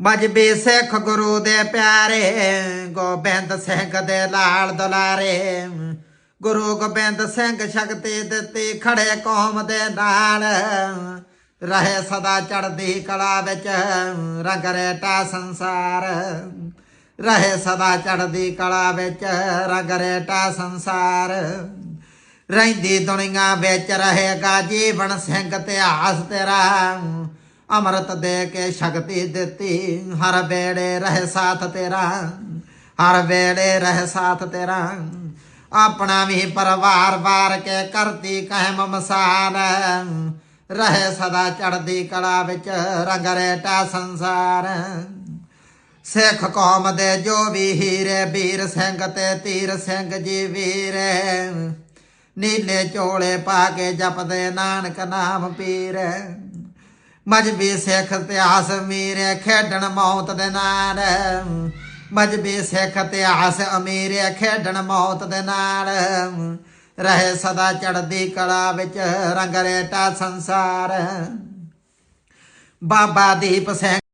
ਮਜਬੀ ਸਿੱਖ ਗੁਰੂ ਦੇ ਪਿਆਰੇ, ਗੋਬਿੰਦ ਸਿੰਘ ਦੇ ਲਾਲ ਦੁਲਾਰੇ। ਗੁਰੂ ਗੋਬਿੰਦ ਸਿੰਘ ਸ਼ਕਤੀ ਦਿੱਤੀ ਖੜੇ ਕੌਮ ਦੇ ਨਾਲ। ਰਹੇ ਸਦਾ ਚੜ੍ਹਦੀ ਕਲਾ ਵਿੱਚ ਰੰਗ ਰੇਟਾ ਸੰਸਾਰ। ਰਹੇ ਸਦਾ ਚੜ੍ਹਦੀ ਕਲਾ ਵਿੱਚ ਰੰਗ ਰੇਟਾ ਸੰਸਾਰ। ਰਹਿੰਦੀ ਦੁਨੀਆ ਵਿੱਚ ਰਹੇਗਾ ਜੀਵਨ ਸਿੰਘ ਇਤਿਹਾਸ ਤੇਰਾ। ਅੰਮ੍ਰਿਤ ਦੇ ਕੇ ਸ਼ਕਤੀ ਦਿੱਤੀ। ਹਰ ਵੇੜੇ ਰਹੇ ਸਾਥ ਤੇਰਾ, ਹਰ ਵੇੜੇ ਰਹੇ ਸਾਥ ਤੇਰਾ। ਆਪਣਾ ਵੀ ਪਰਿਵਾਰ ਵਾਰ ਕੇ ਕਰਤੀ ਕਹਿਮ ਮਸਾਲ। ਰਹੇ ਸਦਾ ਚੜ੍ਹਦੀ ਕਲਾ ਵਿੱਚ ਰੰਗ ਰੇਟਾ ਸੰਸਾਰ। ਸਿੱਖ ਕੌਮ ਦੇ ਜੋ ਵੀ ਹੀਰੇ, ਵੀਰ ਸਿੰਘ ਤੇ ਤੀਰ ਸਿੰਘ ਜੀ ਵੀਰੇ, ਨੀਲੇ ਚੋਲੇ ਪਾ ਕੇ ਜਪਦੇ ਨਾਨਕ ਨਾਮ ਪੀਰ। ਮਜਬੀ ਸਿੱਖ ਇਤਿਹਾਸ ਮੀਰੇ ਖੇਡਣ ਮੌਤ ਦੇ ਨਾਲ। ਮਜਬੀ ਸਿੱਖ ਇਤਿਹਾਸ ਅਮੀਰੇ ਖੇਡਣ ਮੌਤ ਦੇ ਨਾਲ। ਰਹੇ ਸਦਾ ਚੜ੍ਹਦੀ ਕਲਾ ਵਿੱਚ ਰੰਗ ਰੇਟਾ ਸੰਸਾਰ। ਬਾਬਾ ਦੀਪ ਸਿੰਘ